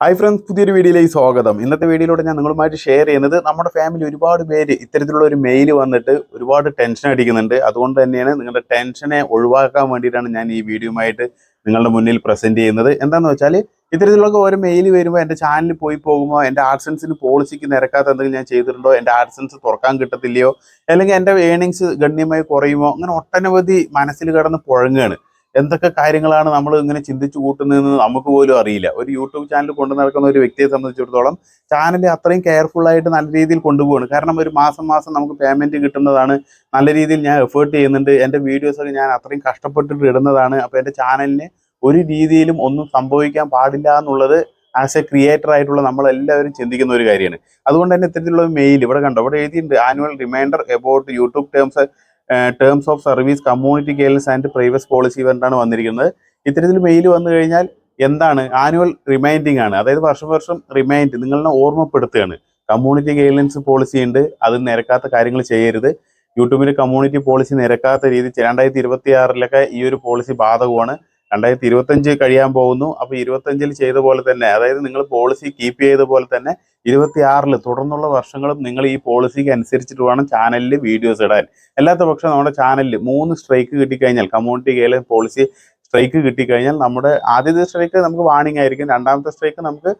Hi friends പുതിയൊരു വീഡിയോയിലേക്ക് സ്വാഗതം. ഇന്നത്തെ വീഡിയോയിലൂടെ ഞാൻ നിങ്ങളുമായിട്ട് ഷെയർ ചെയ്യുന്നത് നമ്മുടെ ഫാമിലി ഒരുപാട് പേര് ഇത്തരത്തിലുള്ള ഒരു മെയിൽ വന്നിട്ട് ഒരുപാട് ടെൻഷൻ അടിക്കുന്നുണ്ട്. അതുകൊണ്ട് തന്നെയാണ് നിങ്ങളുടെ ടെൻഷനെ ഒഴിവാക്കാൻ വേണ്ടിയിട്ടാണ് ഞാൻ ഈ വീഡിയോയുമായിട്ട് നിങ്ങളുടെ മുന്നിൽ പ്രസന്റ് ചെയ്യുന്നത്. എന്താണെന്ന് വെച്ചാൽ ഇത്തരത്തിലുള്ള ഓരോ മെയിൽ വരുമ്പോൾ എന്റെ ചാനലിൽ പോയി പോകുമ്പോൾ എന്റെ ആഡ്സൻസിന് പോളിസിക്ക് നിരക്കാത്ത എന്തെങ്കിലും ഞാൻ ചെയ്തിട്ടുണ്ടോ? എന്റെ ആഡ്സൻസ് തുറക്കാൻ കിട്ടത്തില്ലയോ? അല്ലെങ്കിൽ എന്റെ ഏണിങ്സ് ഗണ്യമായി കുറയുമോ? അങ്ങനെ ഒട്ടനവധി മനസ്സിൽ കിടന്ന് പുഴങ്ങുകയാണ്. എന്തൊക്കെ കാര്യങ്ങളാണ് നമ്മൾ ഇങ്ങനെ ചിന്തിച്ചു കൂട്ടുന്നതെന്ന് നമുക്ക് പോലും അറിയില്ല. ഒരു യൂട്യൂബ് ചാനൽ കൊണ്ടു നടക്കുന്ന ഒരു വ്യക്തിയെ സംബന്ധിച്ചിടത്തോളം ചാനൽ അത്രയും കെയർഫുൾ ആയിട്ട് നല്ല രീതിയിൽ കൊണ്ടുപോകണം കാരണം ഒരു മാസം മാസം നമുക്ക് പേയ്മെന്റ് കിട്ടുന്നതാണ്. നല്ല രീതിയിൽ ഞാൻ എഫേർട്ട് ചെയ്യുന്നുണ്ട്. എന്റെ വീഡിയോസ് ഒക്കെ ഞാൻ അത്രയും കഷ്ടപ്പെട്ടിട്ട് ഇടുന്നതാണ്. അപ്പോൾ എന്റെ ചാനലിന് ഒരു രീതിയിലും ഒന്നും സംഭവിക്കാൻ പാടില്ല എന്നുള്ളത് ആസ് എ ക്രിയേറ്റർ ആയിട്ടുള്ള നമ്മളെല്ലാവരും ചിന്തിക്കുന്ന ഒരു കാര്യമാണ്. അതുകൊണ്ട് തന്നെ ഇത്തരത്തിലുള്ള മെയിൽ ഇവിടെ കണ്ടോ? ഇവിടെ എഴുതിയിട്ടുണ്ട് annual reminder about YouTube terms terms of service community guidance and privacy policy പറഞ്ഞിട്ടാണ് വന്നിരിക്കുന്നത്. ഇത്തരത്തിൽ മെയിൽ വന്നു കഴിഞ്ഞാൽ എന്താണ്? ആനുവൽ റിമൈൻഡിങ് ആണ്. അതായത് വർഷം വർഷം റിമൈൻഡ് നിങ്ങളെ ഓർമ്മപ്പെടുത്തുകയാണ്. കമ്മ്യൂണിറ്റി ഗൈഡ്ലൈൻസ് പോളിസി ഉണ്ട്. അത് നിരക്കാത്ത കാര്യങ്ങൾ ചെയ്യരുത്. യൂട്യൂബിൽ കമ്മ്യൂണിറ്റി പോളിസി നിരക്കാത്ത രീതി രണ്ടായിരത്തി ഇരുപത്തി ആറിലൊക്കെ ഈ ഒരു പോളിസി ബാധകമാണ്. രണ്ടായിരത്തി ഇരുപത്തഞ്ച് കഴിയാൻ പോകുന്നു. അപ്പോൾ ഇരുപത്തഞ്ചിൽ ചെയ്ത പോലെ തന്നെ അതായത് നിങ്ങൾ പോളിസി കീപ്പ് ചെയ്ത പോലെ തന്നെ ഇരുപത്തി ആറിൽ തുടർന്നുള്ള വർഷങ്ങളും നിങ്ങൾ ഈ പോളിസിക്ക് അനുസരിച്ചിട്ട് വേണം ചാനലിൽ വീഡിയോസ് ഇടാൻ. അല്ലാത്ത പക്ഷം നമ്മുടെ ചാനലിൽ മൂന്ന് സ്ട്രൈക്ക് കിട്ടിക്കഴിഞ്ഞാൽ കമ്മ്യൂണിറ്റി കയ്യിൽ പോളിസി സ്ട്രൈക്ക് കിട്ടിക്കഴിഞ്ഞാൽ നമ്മുടെ ആദ്യത്തെ സ്ട്രൈക്ക് നമുക്ക് വാണിംഗ് ആയിരിക്കും. രണ്ടാമത്തെ സ്ട്രൈക്ക് നമുക്ക്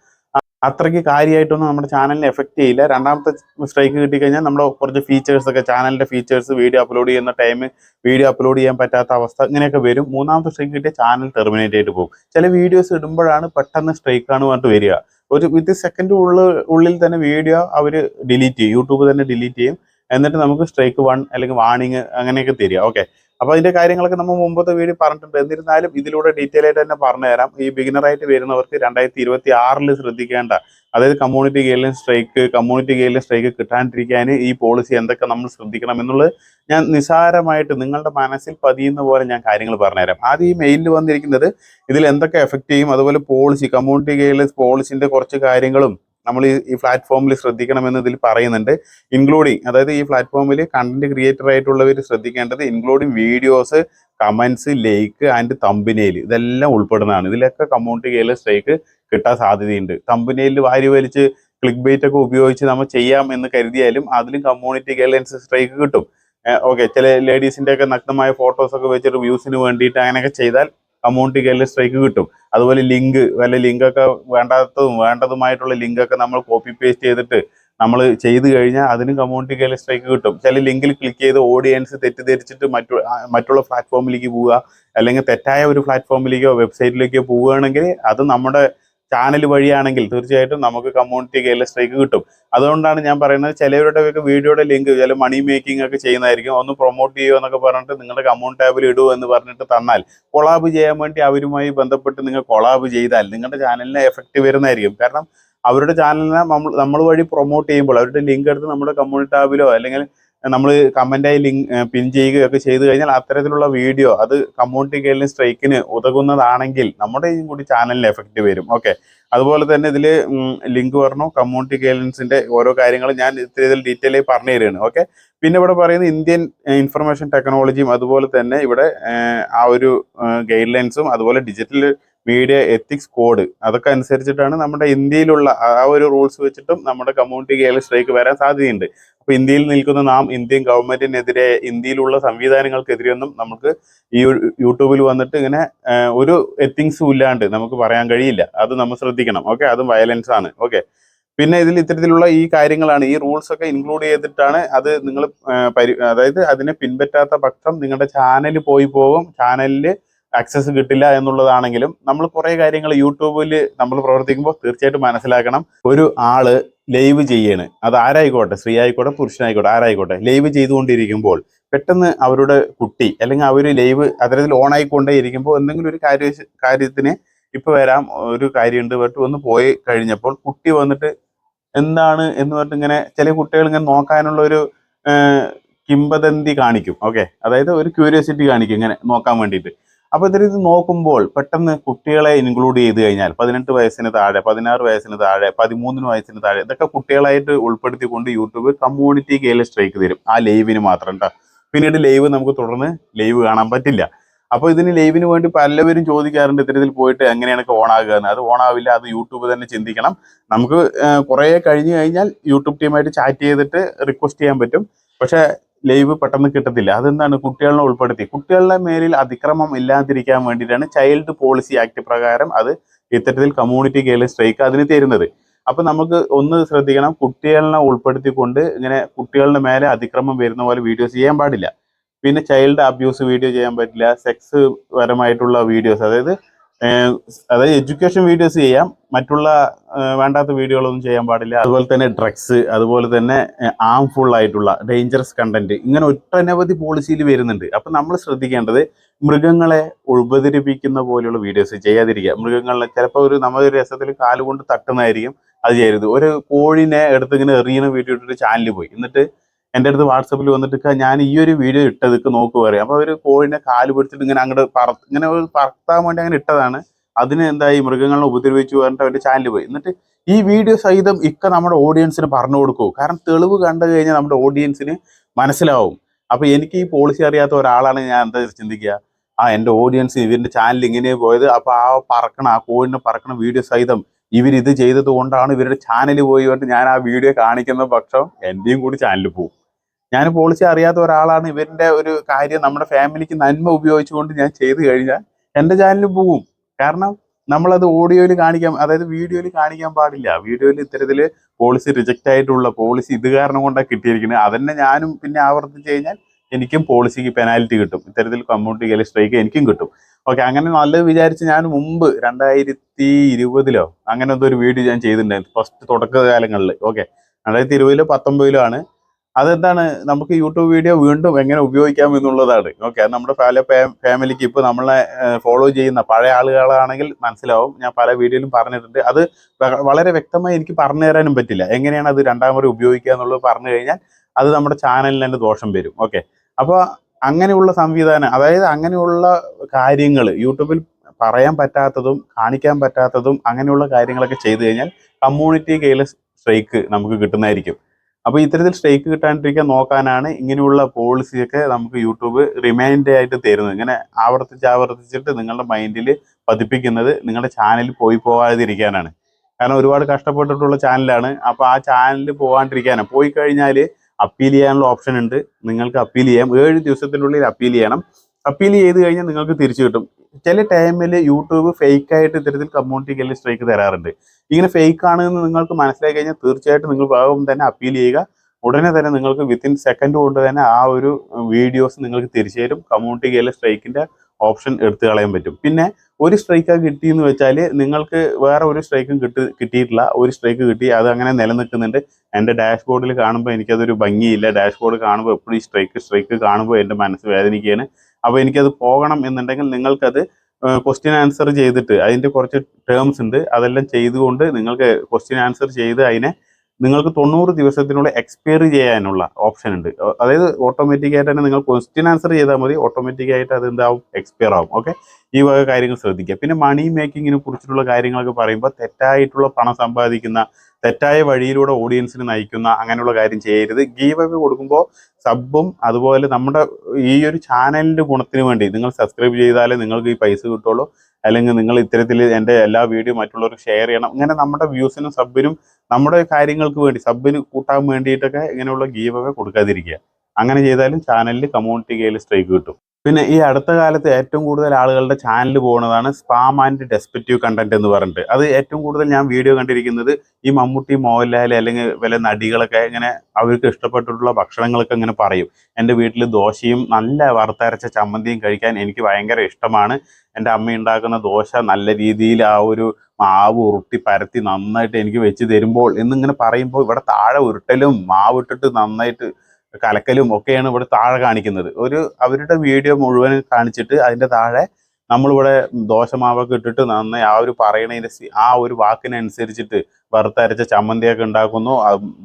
അത്രയ്ക്ക് കാര്യമായിട്ടൊന്നും നമ്മുടെ ചാനലിനെ എഫക്റ്റ് ചെയ്യില്ല. രണ്ടാമത്തെ സ്ട്രൈക്ക് കിട്ടിക്കഴിഞ്ഞാൽ നമ്മുടെ കുറച്ച് ഫീച്ചേഴ്സ് ഒക്കെ ചാനലിന്റെ ഫീച്ചേഴ്സ് വീഡിയോ അപ്ലോഡ് ചെയ്യുന്ന ടൈം വീഡിയോ അപ്ലോഡ് ചെയ്യാൻ പറ്റാത്ത അവസ്ഥ ഇങ്ങനെയൊക്കെ വരും. മൂന്നാമത്തെ സ്ട്രൈക്ക് കിട്ടിയ ചാനൽ ടെർമിനേറ്റ് ആയിട്ട് പോകും. ചില വീഡിയോസ് ഇടുമ്പോഴാണ് പെട്ടെന്ന് സ്ട്രൈക്ക് ആണ് പറഞ്ഞിട്ട് വരിക. ഒരു വിത്ത് സെക്കൻഡ് ഉള്ളിൽ ഉള്ളിൽ തന്നെ വീഡിയോ അവർ ഡിലീറ്റ് ചെയ്യും. യൂട്യൂബ് തന്നെ ഡിലീറ്റ് ചെയ്യും. എന്നിട്ട് നമുക്ക് സ്ട്രൈക്ക് വൺ അല്ലെങ്കിൽ വാണിങ് അങ്ങനെയൊക്കെ തരിക. ഓക്കെ അപ്പൊ അതിന്റെ കാര്യങ്ങളൊക്കെ നമ്മൾ മുമ്പത്തെ വീഡിയോ പറഞ്ഞിട്ടുണ്ട്. എന്നിരുന്നാലും ഇതിലൂടെ ഡീറ്റെയിൽ ആയിട്ട് തന്നെ പറഞ്ഞു തരാം. ഈ ബിഗിനറായിട്ട് വരുന്നവർക്ക് രണ്ടായിരത്തി ഇരുപത്തി ആറിൽ ശ്രദ്ധിക്കേണ്ട അതായത് community guideline strike community guideline strike കിട്ടാണ്ടിരിക്കാൻ ഈ പോളിസി എന്തൊക്കെ നമ്മൾ ശ്രദ്ധിക്കണം എന്നുള്ളത് ഞാൻ നിസാരമായിട്ട് നിങ്ങളുടെ മനസ്സിൽ പതിയുന്ന പോലെ ഞാൻ കാര്യങ്ങൾ പറഞ്ഞുതരാം. ആദ്യം ഈ മെയിലിൽ വന്നിരിക്കുന്നത് ഇതിൽ എന്തൊക്കെ എഫക്ട് ചെയ്യും? അതുപോലെ പോളിസി കമ്മ്യൂണിറ്റി ഗെയിലിൻ പോളിസിന്റെ കുറച്ച് കാര്യങ്ങളും നമ്മൾ ഈ ഈ പ്ലാറ്റ്ഫോമിൽ ശ്രദ്ധിക്കണമെന്ന് ഇതിൽ പറയുന്നുണ്ട്. ഇൻക്ലൂഡിങ് അതായത് ഈ പ്ലാറ്റ്ഫോമിൽ കണ്ടന്റ് ക്രിയേറ്റർ ആയിട്ടുള്ളവർ ശ്രദ്ധിക്കേണ്ടത് including videos comments like and തമ്പിനെയിൽ ഇതെല്ലാം ഉൾപ്പെടുന്നതാണ്. ഇതിലൊക്കെ കമ്മ്യൂണിറ്റി കയ്യിൽ സ്ട്രൈക്ക് കിട്ടാൻ സാധ്യതയുണ്ട്. തമ്പിനെയിൽ വാരി വലിച്ച് ക്ലിക്ക് ബൈറ്റ് ഒക്കെ ഉപയോഗിച്ച് നമ്മൾ ചെയ്യാം എന്ന് കരുതിയാലും അതിലും കമ്മ്യൂണിറ്റി ഗൈഡൻസ് സ്ട്രൈക്ക് കിട്ടും. ഓക്കെ ചില ലേഡീസിന്റെ ഒക്കെ നഗ്നമായ ഫോട്ടോസ് ഒക്കെ വെച്ചിട്ട് വ്യൂസിന് വേണ്ടിയിട്ട് അങ്ങനെയൊക്കെ ചെയ്താൽ കമ്മ്യൂണിറ്റി കയ്യിൽ സ്ട്രൈക്ക് കിട്ടും. അതുപോലെ ലിങ്ക് വല്ല ലിങ്കൊക്കെ വേണ്ടാത്തതും വേണ്ടതുമായിട്ടുള്ള ലിങ്കൊക്കെ നമ്മൾ കോപ്പി പേസ്റ്റ് ചെയ്തിട്ട് നമ്മൾ ചെയ്തു കഴിഞ്ഞാൽ അതിനും കമ്മ്യൂണിറ്റി കയ്യിൽ സ്ട്രൈക്ക് കിട്ടും. ചില ലിങ്കിൽ ക്ലിക്ക് ചെയ്ത് ഓഡിയൻസ് തെറ്റിദ്ധരിച്ചിട്ട് മറ്റു മറ്റുള്ള പ്ലാറ്റ്ഫോമിലേക്ക് പോവുക അല്ലെങ്കിൽ തെറ്റായ ഒരു പ്ലാറ്റ്ഫോമിലേക്കോ വെബ്സൈറ്റിലേക്കോ പോവുകയാണെങ്കിൽ അത് നമ്മുടെ ചാനൽ വഴിയാണെങ്കിൽ തീർച്ചയായിട്ടും നമുക്ക് കമ്മ്യൂണിറ്റി ഗൈഡിൽ സ്ട്രൈക്ക് കിട്ടും. അതുകൊണ്ടാണ് ഞാൻ പറയുന്നത് ചിലവരുടെ ഒക്കെ വീഡിയോയുടെ ലിങ്ക് ചില മണി മേക്കിംഗ് ഒക്കെ ചെയ്യുന്നതായിരിക്കും. ഒന്ന് പ്രൊമോട്ട് ചെയ്യുമോ എന്നൊക്കെ പറഞ്ഞിട്ട് നിങ്ങളുടെ കമ്മ്യൂണിറ്റി ടാബിൽ ഇടുമോ എന്ന് പറഞ്ഞിട്ട് തന്നാൽ കൊളാബ് ചെയ്യാൻ വേണ്ടി അവരുമായി ബന്ധപ്പെട്ട് നിങ്ങൾ കൊളാബ് ചെയ്താൽ നിങ്ങളുടെ ചാനലിന് എഫക്റ്റ് വരുന്നതായിരിക്കും. കാരണം അവരുടെ ചാനലിനെ നമ്മൾ നമ്മൾ വഴി പ്രൊമോട്ട് ചെയ്യുമ്പോൾ അവരുടെ ലിങ്ക് എടുത്ത് നമ്മുടെ കമ്മ്യൂണിറ്റി ടാബിലോ അല്ലെങ്കിൽ നമ്മൾ കമന്റായി ലിങ്ക് പിൻ ചെയ്യുകയൊക്കെ ചെയ്തു കഴിഞ്ഞാൽ അത്തരത്തിലുള്ള വീഡിയോ അത് കമ്മ്യൂണിറ്റി ഗൈഡിലും സ്ട്രൈക്കിന് ഉതകുന്നതാണെങ്കിൽ നമ്മുടെ ഇതും കൂടി ചാനലിന് എഫക്റ്റ് വരും. ഓക്കെ അതുപോലെ തന്നെ ഇതിൽ ലിങ്ക് പറഞ്ഞു കമ്മ്യൂണിറ്റി ഗൈഡൻസിന്റെ ഓരോ കാര്യങ്ങളും ഞാൻ ഇതിൽ ഡീറ്റെയിൽ പറഞ്ഞു തരികയാണ്. ഓക്കെ പിന്നെ ഇവിടെ പറയുന്നത് ഇന്ത്യൻ ഇൻഫർമേഷൻ ടെക്നോളജിയും അതുപോലെ തന്നെ ഇവിടെ ആ ഒരു ഗൈഡ് ലൈൻസും അതുപോലെ ഡിജിറ്റൽ മീഡിയ എത്തിക്സ് കോഡ് അതൊക്കെ അനുസരിച്ചിട്ടാണ് നമ്മുടെ ഇന്ത്യയിലുള്ള ആ ഒരു റൂൾസ് വെച്ചിട്ടും നമ്മുടെ കമ്മ്യൂണിറ്റി കേരള സ്ട്രൈക്ക് വരാൻ സാധ്യതയുണ്ട്. അപ്പൊ ഇന്ത്യയിൽ നിൽക്കുന്ന നാം ഇന്ത്യൻ ഗവൺമെന്റിനെതിരെ ഇന്ത്യയിലുള്ള സംവിധാനങ്ങൾക്കെതിരെയൊന്നും നമുക്ക് ഈ യൂട്യൂബിൽ വന്നിട്ട് ഇങ്ങനെ ഒരു എത്തിങ്സും ഇല്ലാണ്ട് നമുക്ക് പറയാൻ കഴിയില്ല. അത് നമ്മൾ ശ്രദ്ധിക്കണം. ഓക്കെ? അതും വയലൻസ് ആണ്. ഓക്കെ? പിന്നെ ഇതിൽ ഇത്തരത്തിലുള്ള ഈ കാര്യങ്ങളാണ് ഈ റൂൾസ് ഒക്കെ ഇൻക്ലൂഡ് ചെയ്തിട്ടാണ് അത് നിങ്ങൾ അതായത് അതിനെ പിൻപറ്റാത്ത പക്ഷം നിങ്ങളുടെ ചാനൽ പോയി പോകും. ചാനലിൽ ആക്സസ് കിട്ടില്ല എന്നുള്ളതാണെങ്കിലും നമ്മൾ കുറെ കാര്യങ്ങൾ യൂട്യൂബിൽ നമ്മൾ പ്രവർത്തിക്കുമ്പോൾ തീർച്ചയായിട്ടും മനസ്സിലാക്കണം. ഒരു ആൾ ലൈവ് ചെയ്യാണ്. അത് ആരായിക്കോട്ടെ? സ്ത്രീ ആയിക്കോട്ടെ പുരുഷനായിക്കോട്ടെ ആരായിക്കോട്ടെ? ലൈവ് ചെയ്തുകൊണ്ടിരിക്കുമ്പോൾ പെട്ടെന്ന് അവരുടെ കുട്ടി അല്ലെങ്കിൽ അവർ ലൈവ് അത്തരത്തിൽ ഓൺ ആയിക്കൊണ്ടേ ഇരിക്കുമ്പോൾ എന്തെങ്കിലും ഒരു കാര്യ കാര്യത്തിന് ഇപ്പൊ വരാം ഒരു കാര്യമുണ്ട് ബട്ട് ഒന്ന് പോയി കഴിഞ്ഞപ്പോൾ കുട്ടി വന്നിട്ട് എന്താണ് എന്ന് പറഞ്ഞിട്ട് ഇങ്ങനെ ചില കുട്ടികൾ ഇങ്ങനെ നോക്കാനുള്ള ഒരു കിംബദന്തി കാണിക്കും. ഓക്കെ? അതായത് ഒരു ക്യൂരിയോസിറ്റി കാണിക്കും ഇങ്ങനെ നോക്കാൻ വേണ്ടിയിട്ട്. അപ്പൊ ഇതിൽ നോക്കുമ്പോൾ പെട്ടെന്ന് കുട്ടികളെ ഇൻക്ലൂഡ് ചെയ്ത് കഴിഞ്ഞാൽ പതിനെട്ട് വയസ്സിന് താഴെ പതിനാറ് വയസ്സിന് താഴെ പതിമൂന്നിന് വയസ്സിന് താഴെ ഇതൊക്കെ കുട്ടികളായിട്ട് ഉൾപ്പെടുത്തിക്കൊണ്ട് യൂട്യൂബ് കമ്മ്യൂണിറ്റി കയ്യിൽ സ്ട്രൈക്ക് തരും. ആ ലൈവിന് മാത്രം കേട്ടോ പിന്നീട് ലൈവ് നമുക്ക് തുടർന്ന് ലൈവ് കാണാൻ പറ്റില്ല. അപ്പോൾ ഇതിന് ലൈവിന് വേണ്ടി പലവരും ചോദിക്കാറുണ്ട് ഇത്തരത്തിൽ പോയിട്ട് എങ്ങനെയാണ് ഓൺ ആകുക എന്ന്. അത് ഓൺ ആവില്ല അത് യൂട്യൂബ് തന്നെ ചിന്തിക്കണം. നമുക്ക് കുറേ കഴിഞ്ഞു കഴിഞ്ഞാൽ യൂട്യൂബ് ടീമായിട്ട് ചാറ്റ് ചെയ്തിട്ട് റിക്വസ്റ്റ് ചെയ്യാൻ പറ്റും. പക്ഷേ ലൈവ് പെട്ടെന്ന് കിട്ടത്തില്ല. അതെന്താണ്? കുട്ടികളെ ഉൾപ്പെടുത്തി. കുട്ടികളുടെ മേലിൽ അതിക്രമം ഇല്ലാതിരിക്കാൻ വേണ്ടിയിട്ടാണ് ചൈൽഡ് പോളിസി ആക്ട് പ്രകാരം അത് ഇത്തരത്തിൽ കമ്മ്യൂണിറ്റി കെയർ സ്ട്രൈക്ക് അതിന് തരുന്നത്. അപ്പൊ നമുക്ക് ഒന്ന് ശ്രദ്ധിക്കണം. കുട്ടികളെ ഉൾപ്പെടുത്തിക്കൊണ്ട് ഇങ്ങനെ കുട്ടികളുടെ മേലെ അതിക്രമം വരുന്ന പോലെ വീഡിയോസ് ചെയ്യാൻ പാടില്ല. പിന്നെ ചൈൽഡ് അബ്യൂസ് വീഡിയോ ചെയ്യാൻ പറ്റില്ല. സെക്സ് പരമായിട്ടുള്ള വീഡിയോസ് അതായത് അതായത് എഡ്യൂക്കേഷൻ വീഡിയോസ് ചെയ്യാം. മറ്റുള്ള വേണ്ടാത്ത വീഡിയോകളൊന്നും ചെയ്യാൻ പാടില്ല. അതുപോലെ തന്നെ ഡ്രഗ്സ് അതുപോലെ തന്നെ ആംഫുൾ ആയിട്ടുള്ള ഡേഞ്ചറസ് കണ്ടന്റ് ഇങ്ങനെ ഒട്ടനവധി പോളിസിയിൽ വരുന്നുണ്ട്. അപ്പൊ നമ്മൾ ശ്രദ്ധിക്കേണ്ടത് മൃഗങ്ങളെ ഉപദ്രവിക്കുന്ന പോലെയുള്ള വീഡിയോസ് ചെയ്യാതിരിക്കുക. മൃഗങ്ങളെ ചിലപ്പോൾ ഒരു നമ്മൾ ഒരു രസത്തിൽ കാലുകൊണ്ട് തട്ടുന്നതായിരിക്കും. അത് ചെയ്യരുത്. ഒരു കോഴിനെ എടുത്ത് ഇങ്ങനെ എറിയുന്ന വീഡിയോ ഇട്ടിട്ട് ചാനലിൽ പോയി. എന്നിട്ട് എന്റെ അടുത്ത് വാട്സപ്പിൽ വന്നിട്ട് "ഇക്ക, ഞാൻ ഈ ഒരു വീഡിയോ ഇട്ടതൊക്കെ നോക്കുക പറയും. അപ്പോൾ അവർ കോഴിനെ കാൽ പിടിച്ചിട്ട് ഇങ്ങനെ അങ്ങോട്ട് പറ ഇങ്ങനെ പറത്താൻ വേണ്ടി അങ്ങനെ ഇട്ടതാണ്. അതിന് എന്തായി? മൃഗങ്ങളെ ഉപദ്രവിച്ചു പറഞ്ഞിട്ട് അവന്റെ ചാനലിൽ പോയി. എന്നിട്ട് ഈ വീഡിയോ സഹിതം ഇക്ക നമ്മുടെ ഓഡിയൻസിന് പറഞ്ഞു കൊടുക്കൂ. കാരണം തെളിവ് കണ്ടു കഴിഞ്ഞാൽ നമ്മുടെ ഓഡിയൻസിന് മനസ്സിലാവും. അപ്പോൾ എനിക്ക് ഈ പോളിസി അറിയാത്ത ഒരാളാണ് ഞാൻ എന്താ ചിന്തിക്കുക ആ എന്റെ ഓഡിയൻസ് ഇവരുടെ ചാനൽ ഇങ്ങനെ പോയത്. അപ്പോൾ ആ പറക്കണം ആ കോഴിനെ പറക്കണ വീഡിയോ സഹിതം ഇവരിത് ചെയ്തത് കൊണ്ടാണ് ഇവരുടെ ചാനൽ പോയി പറഞ്ഞിട്ട് ഞാൻ ആ വീഡിയോ കാണിക്കുന്ന പക്ഷം എന്റെയും കൂടി ചാനലിൽ പോകും ഞാൻ പോളിസി അറിയാത്ത ഒരാളാണ് ഇവരുടെ ഒരു കാര്യം നമ്മുടെ ഫാമിലിക്ക് നന്മ ഉപയോഗിച്ചുകൊണ്ട് ഞാൻ ചെയ്തു കഴിഞ്ഞാൽ എന്റെ ചാനലിൽ പോകും കാരണം നമ്മളത് ഓഡിയോയിൽ കാണിക്കാൻ അതായത് വീഡിയോയിൽ കാണിക്കാൻ പാടില്ല. വീഡിയോയിൽ ഇത്തരത്തിൽ പോളിസി റിജക്റ്റ് ആയിട്ടുള്ള പോളിസി ഇത് കാരണം കൊണ്ടാണ് കിട്ടിയിരിക്കുന്നത്. അതന്നെ ഞാനും പിന്നെ ആവർത്തിച്ച് കഴിഞ്ഞാൽ എനിക്കും പോളിസിക്ക് പെനാൽറ്റി കിട്ടും. ഇത്തരത്തിൽ കമ്മ്യൂണിറ്റി സ്ട്രൈക്ക് എനിക്കും കിട്ടും. ഓക്കെ അങ്ങനെ നല്ലത് വിചാരിച്ച് ഞാൻ മുമ്പ് രണ്ടായിരത്തി ഇരുപതിലോ അങ്ങനെ എന്തോ ഒരു വീഡിയോ ഞാൻ ചെയ്തിട്ടുണ്ടായിരുന്നു. ഫസ്റ്റ് തുടക്ക കാലങ്ങളിൽ ഓക്കെ രണ്ടായിരത്തി ഇരുപതിലോ പത്തൊമ്പതിലോ ആണ് അതെന്താണ്? നമുക്ക് യൂട്യൂബ് വീഡിയോ വീണ്ടും എങ്ങനെ ഉപയോഗിക്കാം എന്നുള്ളതാണ്. ഓക്കെ നമ്മുടെ പല ഫാമിലിക്ക് ഇപ്പോൾ നമ്മളെ ഫോളോ ചെയ്യുന്ന പഴയ ആളുകളാണെങ്കിൽ മനസ്സിലാവും. ഞാൻ പല വീഡിയോയിലും പറഞ്ഞിട്ടുണ്ട്. അത് വളരെ വ്യക്തമായി എനിക്ക് പറഞ്ഞു തരാനും പറ്റില്ല. എങ്ങനെയാണ് അത് രണ്ടാം മുറി ഉപയോഗിക്കുക എന്നുള്ളത് പറഞ്ഞു കഴിഞ്ഞാൽ അത് നമ്മുടെ ചാനലിന് തന്നെ ദോഷം വരും. ഓക്കെ അപ്പോൾ അങ്ങനെയുള്ള സംവിധാനം അതായത് അങ്ങനെയുള്ള കാര്യങ്ങൾ യൂട്യൂബിൽ പറയാൻ പറ്റാത്തതും കാണിക്കാൻ പറ്റാത്തതും അങ്ങനെയുള്ള കാര്യങ്ങളൊക്കെ ചെയ്തു കഴിഞ്ഞാൽ കമ്മ്യൂണിറ്റി കയ്യിൽ സ്ട്രൈക്ക് നമുക്ക് കിട്ടുന്നതായിരിക്കും. അപ്പോൾ ഇത്തരത്തിൽ സ്ട്രൈക്ക് കിട്ടാണ്ടിരിക്കാൻ നോക്കാനാണ് ഇങ്ങനെയുള്ള പോളിസിയൊക്കെ നമുക്ക് യൂട്യൂബ് റിമൈൻഡ് ആയിട്ട് തരുന്നത്. ഇങ്ങനെ ആവർത്തിച്ച് ആവർത്തിച്ചിട്ട് നിങ്ങളുടെ മൈൻഡിൽ പതിപ്പിക്കുന്നത് നിങ്ങളുടെ ചാനലിൽ പോയി പോകാതിരിക്കാനാണ് കാരണം ഒരുപാട് കഷ്ടപ്പെട്ടിട്ടുള്ള ചാനലാണ് അപ്പോൾ ആ ചാനലിൽ പോകാണ്ടിരിക്കാനാണ് പോയി കഴിഞ്ഞാൽ അപ്പീൽ ചെയ്യാനുള്ള ഓപ്ഷൻ ഉണ്ട്. നിങ്ങൾക്ക് അപ്പീൽ ചെയ്യാം. ഏഴ് ദിവസത്തിനുള്ളിൽ അപ്പീൽ ചെയ്യണം. അപ്പീൽ ചെയ്ത് കഴിഞ്ഞാൽ നിങ്ങൾക്ക് തിരിച്ചു കിട്ടും. ചില ടൈമിൽ യൂട്യൂബ് ഫേക്ക് ആയിട്ട് ഇത്തരത്തിൽ കമ്മ്യൂണിറ്റി കയ്യിൽ സ്ട്രൈക്ക് തരാറുണ്ട്. ഇങ്ങനെ ഫേക്ക് ആണെന്ന് നിങ്ങൾക്ക് മനസ്സിലാക്കി കഴിഞ്ഞാൽ തീർച്ചയായിട്ടും നിങ്ങൾ വേഗം തന്നെ അപ്പീൽ ചെയ്യുക. ഉടനെ തന്നെ നിങ്ങൾക്ക് വിത്തിൻ സെക്കൻഡ് കൊണ്ട് തന്നെ ആ ഒരു വീഡിയോസ് നിങ്ങൾക്ക് തിരിച്ചു തരും. കമ്മ്യൂണിറ്റി കയ്യിൽ സ്ട്രൈക്കിന്റെ ഓപ്ഷൻ എടുത്തു കളയാൻ പറ്റും. പിന്നെ ഒരു സ്ട്രൈക്ക് കിട്ടിയെന്ന് വെച്ചാൽ നിങ്ങൾക്ക് വേറെ ഒരു സ്ട്രൈക്കും കിട്ടി കിട്ടിയിട്ടില്ല. ഒരു സ്ട്രൈക്ക് കിട്ടി അത് അങ്ങനെ നിലനിൽക്കുന്നുണ്ട്. എന്റെ ഡാഷ്ബോർഡിൽ കാണുമ്പോൾ എനിക്കതൊരു ഭംഗിയില്ല. ഡാഷ്ബോർഡ് കാണുമ്പോൾ എപ്പോഴും സ്ട്രൈക്ക് സ്ട്രൈക്ക് കാണുമ്പോൾ എന്റെ മനസ്സ് വേദനിക്കുകയാണ്. അപ്പോൾ എനിക്കത് പോകണം എന്നുണ്ടെങ്കിൽ നിങ്ങൾക്കത് ക്വസ്റ്റ്യൻ ആൻസർ ചെയ്തിട്ട് അതിന്റെ കുറച്ച് ടേംസ് ഉണ്ട്. അതെല്ലാം ചെയ്തുകൊണ്ട് നിങ്ങൾക്ക് ക്വസ്റ്റ്യൻ ആൻസർ ചെയ്ത് അതിനെ നിങ്ങൾക്ക് തൊണ്ണൂറ് ദിവസത്തിനുള്ളിൽ എക്സ്പയർ ചെയ്യാനുള്ള ഓപ്ഷൻ ഉണ്ട്. അതായത് ഓട്ടോമാറ്റിക് ആയിട്ട് തന്നെ നിങ്ങൾ ക്വസ്റ്റ്യൻ ആൻസർ ചെയ്താൽ മതി. ഓട്ടോമാറ്റിക് ആയിട്ട് അത് എന്താവും? എക്സ്പയർ ആവും. ഓക്കെ ഈ വക കാര്യങ്ങൾ ശ്രദ്ധിക്കുക. പിന്നെ മണി മേക്കിങ്ങിനെ കുറിച്ചിട്ടുള്ള കാര്യങ്ങളൊക്കെ പറയുമ്പോൾ തെറ്റായിട്ടുള്ള പണം സമ്പാദിക്കുന്ന തെറ്റായ വഴിയിലൂടെ ഓഡിയൻസിന് നയിക്കുന്ന അങ്ങനെയുള്ള കാര്യം ചെയ്യരുത്. ഗീവ് ഒക്കെ കൊടുക്കുമ്പോൾ സബും അതുപോലെ നമ്മുടെ ഈ ഒരു ചാനലിന്റെ ഗുണത്തിന് വേണ്ടി നിങ്ങൾ സബ്സ്ക്രൈബ് ചെയ്താലേ നിങ്ങൾക്ക് ഈ പൈസ കിട്ടുള്ളൂ. അല്ലെങ്കിൽ നിങ്ങൾ ഇത്തരത്തിൽ എന്റെ എല്ലാ വീഡിയോ മറ്റുള്ളവർക്ക് ഷെയർ ചെയ്യണം. ഇങ്ങനെ നമ്മുടെ വ്യൂസിനും സബിനും നമ്മുടെ കാര്യങ്ങൾക്ക് വേണ്ടി സബിന് കൂട്ടാൻ വേണ്ടിയിട്ടൊക്കെ ഇങ്ങനെയുള്ള ഗീവ് ഒക്കെ കൊടുക്കാതിരിക്കുക. അങ്ങനെ ചെയ്താലും ചാനലിൽ കമ്മ്യൂണിറ്റി കയ്യിൽ സ്ട്രൈക്ക് കിട്ടും. പിന്നെ ഈ അടുത്ത കാലത്ത് ഏറ്റവും കൂടുതൽ ആളുകളുടെ ചാനൽ പോകുന്നതാണ് സ്പാം ആൻഡ് ഡെസ്പെക്റ്റീവ് കണ്ടന്റ് എന്ന് പറഞ്ഞിട്ട്. അത് ഏറ്റവും കൂടുതൽ ഞാൻ വീഡിയോ കണ്ടിരിക്കുന്നത് ഈ മമ്മൂട്ടി മോഹൻലാൽ അല്ലെങ്കിൽ വല്ല നടികളൊക്കെ ഇങ്ങനെ അവർക്ക് ഇഷ്ടപ്പെട്ടിട്ടുള്ള ഭക്ഷണങ്ങളൊക്കെ ഇങ്ങനെ പറയും. എന്റെ വീട്ടിൽ ദോശയും നല്ല വറുത്തരച്ച ചമ്മന്തിയും കഴിക്കാൻ എനിക്ക് ഭയങ്കര ഇഷ്ടമാണ്. എന്റെ അമ്മ ഉണ്ടാക്കുന്ന ദോശ നല്ല രീതിയിൽ ആ ഒരു മാവ് ഉരുട്ടി പരത്തി നന്നായിട്ട് എനിക്ക് വെച്ച് തരുമ്പോൾ എന്നിങ്ങനെ പറയുമ്പോൾ ഇവിടെ താഴെ ഉരുട്ടലും മാവിട്ടിട്ട് നന്നായിട്ട് കലക്കലും ഒക്കെയാണ് ഇവിടെ താഴെ കാണിക്കുന്നത്. ഒരു അവരുടെ വീഡിയോ മുഴുവൻ കാണിച്ചിട്ട് അതിന്റെ താഴെ നമ്മളിവിടെ ദോശമാവൊക്കെ ഇട്ടിട്ട് നന്നായി ആ ഒരു പറയണതിന്റെ ആ ഒരു വാക്കിനനുസരിച്ചിട്ട് വറുത്തരച്ച ചമ്മന്തിയൊക്കെ ഉണ്ടാക്കുന്നു.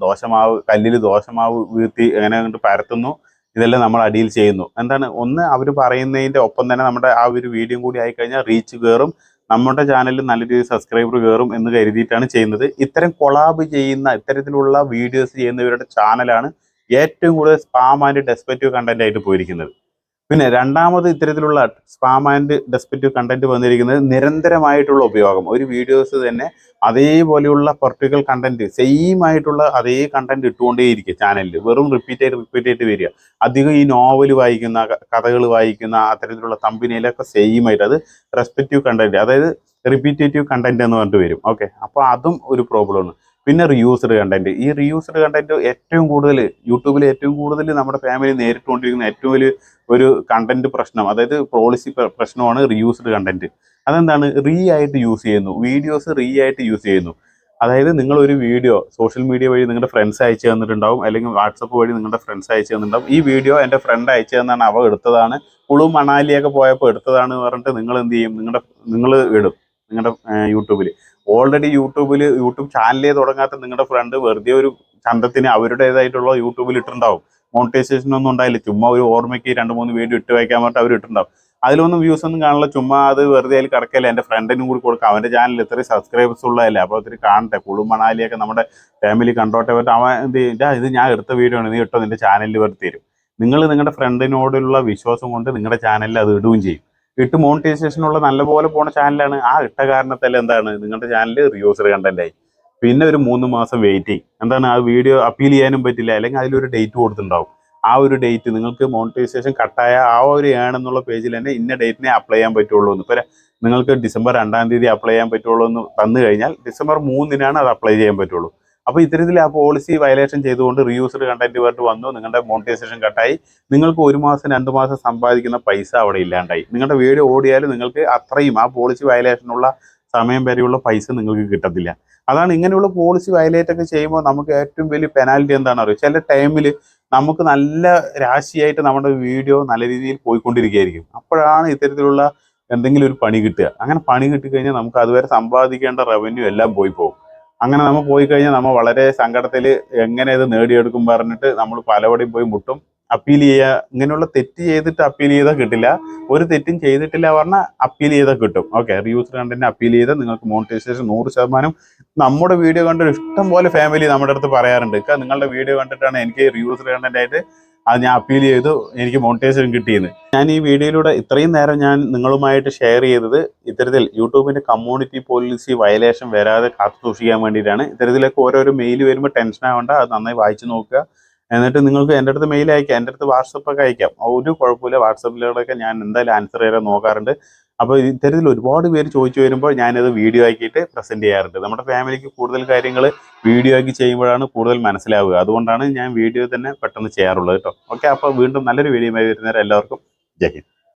ദോശമാവ് കല്ലിൽ ദോശമാവ് വീഴ്ത്തി അങ്ങനെ അങ്ങോട്ട് പരത്തുന്നു ഇതെല്ലാം നമ്മൾ അടിയിൽ ചെയ്യുന്നു. എന്താണ്? ഒന്ന് അവർ പറയുന്നതിന്റെ ഒപ്പം തന്നെ നമ്മുടെ ആ ഒരു വീഡിയോ കൂടി ആയിക്കഴിഞ്ഞാൽ റീച്ച് കയറും. നമ്മുടെ ചാനലിൽ നല്ല രീതിയിൽ സബ്സ്ക്രൈബർ കയറും എന്ന് കരുതിയിട്ടാണ് ചെയ്യുന്നത്. ഇത്തരം കൊളാബ് ചെയ്യുന്ന ഇത്തരത്തിലുള്ള വീഡിയോസ് ചെയ്യുന്നവരുടെ ചാനലാണ് ഏറ്റവും കൂടുതൽ സ്പാം ആൻഡ് ഡെസ്പെക്റ്റീവ് കണ്ടന്റ് ആയിട്ട് പോയിരിക്കുന്നത്. പിന്നെ രണ്ടാമത് ഇത്തരത്തിലുള്ള സ്പാം ആൻഡ് ഡെസ്പെക്റ്റീവ് കണ്ടന്റ് വന്നിരിക്കുന്നത് നിരന്തരമായിട്ടുള്ള ഉപയോഗം. ഒരു വീഡിയോസ് തന്നെ അതേപോലെയുള്ള പെർട്ടിക്കുലർ കണ്ടന്റ് സെയിം ആയിട്ടുള്ള അതേ കണ്ടന്റ് ഇട്ടുകൊണ്ടേയിരിക്കും ചാനലിൽ വെറും റിപ്പീറ്റ് ആയിട്ട് റിപ്പീറ്റ് ആയിട്ട് വരിക. അധികം ഈ നോവൽ വായിക്കുന്ന കഥകൾ വായിക്കുന്ന അത്തരത്തിലുള്ള തമ്പിനയിലൊക്കെ സെയിം ആയിട്ട്. അത് റെസ്പെക്റ്റീവ് കണ്ടന്റ് അതായത് റിപ്പീറ്റേറ്റീവ് കണ്ടന്റ് എന്ന് പറഞ്ഞിട്ട് വരും. ഓക്കെ അപ്പോൾ അതും ഒരു പ്രോബ്ലമാണ് പിന്നെ റിയൂസ്ഡ് കണ്ടന്റ് ഈ റിയൂസ്ഡ് കണ്ടന്റ് ഏറ്റവും കൂടുതൽ യൂട്യൂബിൽ ഏറ്റവും കൂടുതൽ നമ്മുടെ ഫാമിലി നേരിട്ടുകൊണ്ടിരിക്കുന്ന ഏറ്റവും വലിയ ഒരു കണ്ടന്റ് പ്രശ്നം അതായത് പോളിസി പ്രശ്നമാണ് റിയൂസ്ഡ് കണ്ടന്റ് അതെന്താണ്? റീ ആയിട്ട് യൂസ് ചെയ്യുന്നു. വീഡിയോസ് റീ ആയിട്ട് യൂസ് ചെയ്യുന്നു. അതായത് നിങ്ങൾ ഒരു വീഡിയോ സോഷ്യൽ മീഡിയ വഴി നിങ്ങളുടെ ഫ്രണ്ട്സ് അയച്ചു തന്നിട്ടുണ്ടാവും അല്ലെങ്കിൽ വാട്സപ്പ് വഴി നിങ്ങളുടെ ഫ്രണ്ട്സ് അയച്ചു തന്നിട്ടുണ്ടാവും. ഈ വീഡിയോ എന്റെ ഫ്രണ്ട് അയച്ചു തന്നാണ് അവ എടുത്തതാണ്. കുളു മണാലിയൊക്കെ പോയപ്പോൾ എടുത്തതാണ് പറഞ്ഞിട്ട് നിങ്ങൾ എന്ത് ചെയ്യും? നിങ്ങളുടെ നിങ്ങൾ ഇടും. നിങ്ങളുടെ യൂട്യൂബിൽ ഓൾറെഡി യൂട്യൂബിൽ യൂട്യൂബ് ചാനലേ തുടങ്ങാത്ത നിങ്ങളുടെ ഫ്രണ്ട് വെറുതെ ഒരു ചന്തത്തിന് അവരുടേതായിട്ടുള്ള യൂട്യൂബിൽ ഇട്ടിട്ടുണ്ടാവും. മോണിറ്റൈസേഷൻ ഒന്നും ഉണ്ടായില്ല. ചുമ്മാ ഒരു ഓർമ്മയ്ക്ക് രണ്ട് മൂന്ന് വീഡിയോ ഇട്ട് വയ്ക്കാൻ പറഞ്ഞിട്ട് അവർ ഇട്ടിട്ടുണ്ടാവും. അതിലൊന്നും വ്യൂസ് ഒന്നും കാണില്ല. ചുമ്മാ അത് വെറുതെ അതിൽ കിടക്കല്ലേ. എന്റെ ഫ്രണ്ടിനും കൂടി കൊടുക്കാം. അവന്റെ ചാനലിൽ ഇത്രയും സബ്സ്ക്രൈബേഴ്സ് ഉള്ളതല്ലേ. അപ്പോൾ ഒത്തിരി കാണട്ടെ. കുളു മണാലിയൊക്കെ നമ്മുടെ ഫാമിലി കണ്ടോട്ടെ. പറ്റും അവൻ എന്ത് ചെയ്യും? "ഇതാ, ഞാൻ എടുത്ത വീഡിയോ ആണ്. നീ ഇട്ടോ. നിന്റെ ചാനലിൽ വെറുതെ തരും നിങ്ങൾ നിങ്ങളുടെ ഫ്രണ്ടിനോടുള്ള വിശ്വാസം കൊണ്ട് നിങ്ങളുടെ ചാനലിൽ അത് ഇടുകയും ചെയ്യും. ഇട്ട് മോണിറ്റൈസേഷനുള്ള നല്ലപോലെ പോണ ചാനലാണ് ആ ഇട്ട കാരണത്തിൽ എന്താണ്? നിങ്ങളുടെ ചാനൽ റിയൂസർ കണ്ടന്റായി പിന്നെ ഒരു മൂന്ന് മാസം വെയിറ്റിംഗ് എന്താണ്? ആ വീഡിയോ അപ്പീൽ ചെയ്യാനും പറ്റില്ല. അല്ലെങ്കിൽ അതിലൊരു ഡേറ്റ് കൊടുത്തിട്ടുണ്ടാവും. ആ ഒരു ഡേറ്റ് നിങ്ങൾക്ക് മോണിറ്റൈസേഷൻ കട്ടായ ആ ഒരു ആണെന്നുള്ള പേജിൽ തന്നെ ഇന്ന ഡേറ്റിനെ അപ്ലൈ ചെയ്യാൻ പറ്റുള്ളൂ എന്ന്. ഇപ്പോൾ നിങ്ങൾക്ക് ഡിസംബർ രണ്ടാം തീയതി അപ്ലൈ ചെയ്യാൻ പറ്റുള്ളൂ എന്ന് തന്നു കഴിഞ്ഞാൽ ഡിസംബർ മൂന്നിനാണ് അത് അപ്ലൈ ചെയ്യാൻ പറ്റുള്ളൂ. അപ്പോൾ ഇത്തരത്തിൽ ആ പോളിസി വയലേഷൻ ചെയ്തുകൊണ്ട് റീയൂസ്ഡ് കണ്ടന്റ് പറഞ്ഞിട്ട് വന്നു നിങ്ങളുടെ മോണിറ്റൈസേഷൻ കട്ടായി നിങ്ങൾക്ക് ഒരു മാസം രണ്ട് മാസം സമ്പാദിക്കുന്ന പൈസ അവിടെ ഇല്ലാണ്ടായി. നിങ്ങളുടെ വീഡിയോ ഓടിയാലും നിങ്ങൾക്ക് അത്രയും ആ പോളിസി വയലേഷനുള്ള സമയം വരെയുള്ള പൈസ നിങ്ങൾക്ക് കിട്ടത്തില്ല. അതാണ് ഇങ്ങനെയുള്ള പോളിസി വയലേറ്റ് ഒക്കെ ചെയ്യുമ്പോൾ നമുക്ക് ഏറ്റവും വലിയ പെനാൽറ്റി എന്താണെന്ന് അറിയോ? ചില ടൈമിൽ നമുക്ക് നല്ല രാശിയായിട്ട് നമ്മുടെ വീഡിയോ നല്ല രീതിയിൽ പോയിക്കൊണ്ടിരിക്കുകയായിരിക്കും. അപ്പോഴാണ് ഇത്തരത്തിലുള്ള എന്തെങ്കിലും ഒരു പണി കിട്ടുക. അങ്ങനെ പണി കിട്ടിക്കഴിഞ്ഞാൽ നമുക്ക് അതുവരെ സമ്പാദിക്കേണ്ട റവന്യൂ എല്ലാം പോയി പോകും. അങ്ങനെ നമ്മൾ പോയി കഴിഞ്ഞാൽ നമ്മൾ വളരെ സങ്കടത്തിൽ എങ്ങനെ ഇത് നേടിയെടുക്കും പറഞ്ഞിട്ട് നമ്മൾ പലവടെയും പോയി മുട്ടും. അപ്പീൽ ചെയ്യുക ഇങ്ങനെയുള്ള തെറ്റ് ചെയ്തിട്ട് അപ്പീൽ ചെയ്താൽ കിട്ടില്ല. ഒരു തെറ്റും ചെയ്തിട്ടില്ല പറഞ്ഞാൽ അപ്പീൽ ചെയ്താൽ കിട്ടും. ഓക്കെ റിയൂസ് കണ്ടന്റ് അപ്പീൽ ചെയ്താൽ നിങ്ങൾക്ക് മോണിറ്റൈസേഷൻ നൂറ് ശതമാനം. നമ്മുടെ വീഡിയോ കണ്ടിട്ട് ഇഷ്ടം പോലെ ഫാമിലി നമ്മുടെ അടുത്ത് പറയാറുണ്ട്. നിങ്ങളുടെ വീഡിയോ കണ്ടിട്ടാണ് എനിക്ക് റിയൂസ് കണ്ടന്റ് ആയിട്ട് അത് ഞാൻ അപ്പീൽ ചെയ്തു. എനിക്ക് മോണിറ്റൈസേഷൻ കിട്ടിയെന്ന്. ഞാൻ ഈ വീഡിയോയിലൂടെ ഇത്രയും നേരം ഞാൻ നിങ്ങളുമായിട്ട് ഷെയർ ചെയ്തത് ഇത്തരത്തിൽ യൂട്യൂബിന്റെ കമ്മ്യൂണിറ്റി പോളിസി വയലേഷൻ വരാതെ കാത്തു സൂക്ഷിക്കാൻ വേണ്ടിയിട്ടാണ്. ഇത്തരത്തിലൊക്കെ ഓരോരോ മെയിൽ വരുമ്പോൾ ടെൻഷൻ ആവേണ്ട. അത് നന്നായി വായിച്ചു നോക്കുക. എന്നിട്ട് നിങ്ങൾക്ക് എന്റെ അടുത്ത് മെയിൽ അയക്കാം. എന്റെ അടുത്ത് വാട്സപ്പൊക്കെ അയക്കാം. ഒരു കുഴപ്പമില്ല. വാട്സപ്പിലൂടെയൊക്കെ ഞാൻ എന്തായാലും ആൻസർ ചെയ്യാൻ നോക്കാറുണ്ട്. അപ്പോൾ ഇത്തരത്തിൽ ഒരുപാട് പേര് ചോദിച്ചു വരുമ്പോൾ ഞാനത് വീഡിയോ ആക്കിയിട്ട് പ്രസന്റ് ചെയ്യാറുണ്ട്. നമ്മുടെ ഫാമിലിക്ക് കൂടുതൽ കാര്യങ്ങൾ വീഡിയോ ആക്കി ചെയ്യുമ്പോഴാണ് കൂടുതൽ മനസ്സിലാവുക. അതുകൊണ്ടാണ് ഞാൻ വീഡിയോ തന്നെ പെട്ടെന്ന് ചെയ്യാറുള്ളത് കേട്ടോ. ഓക്കെ അപ്പോൾ വീണ്ടും നല്ലൊരു വീഡിയോ വരുന്നവരെ എല്ലാവർക്കും ജയ് ഹിന്ദ്.